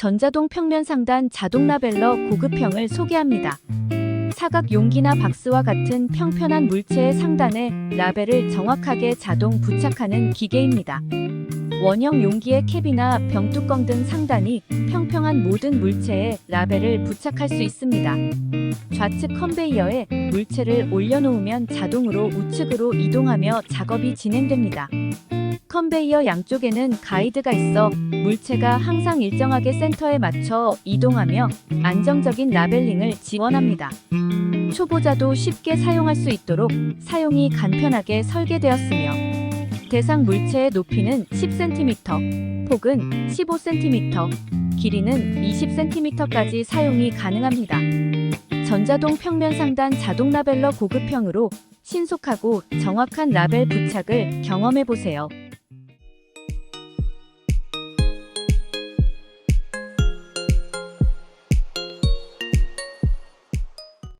전자동 평면 상단 자동 라벨러 고급형을 소개합니다. 사각 용기나 박스와 같은 평편한 물체의 상단에 라벨을 정확하게 자동 부착하는 기계입니다. 원형 용기의 캡이나 병뚜껑 등 상단이 평평한 모든 물체에 라벨을 부착할 수 있습니다. 좌측 컨베이어에 물체를 올려놓으면 자동으로 우측으로 이동하며 작업이 진행됩니다. 컨베이어 양쪽에는 가이드가 있어 물체가 항상 일정하게 센터에 맞춰 이동하며 안정적인 라벨링을 지원합니다. 초보자도 쉽게 사용할 수 있도록 사용이 간편하게 설계되었으며 대상 물체의 높이는 10cm, 폭은 15cm, 길이는 20cm까지 사용이 가능합니다. 전자동 평면 상단 자동 라벨러 고급형으로 신속하고 정확한 라벨 부착을 경험해 보세요.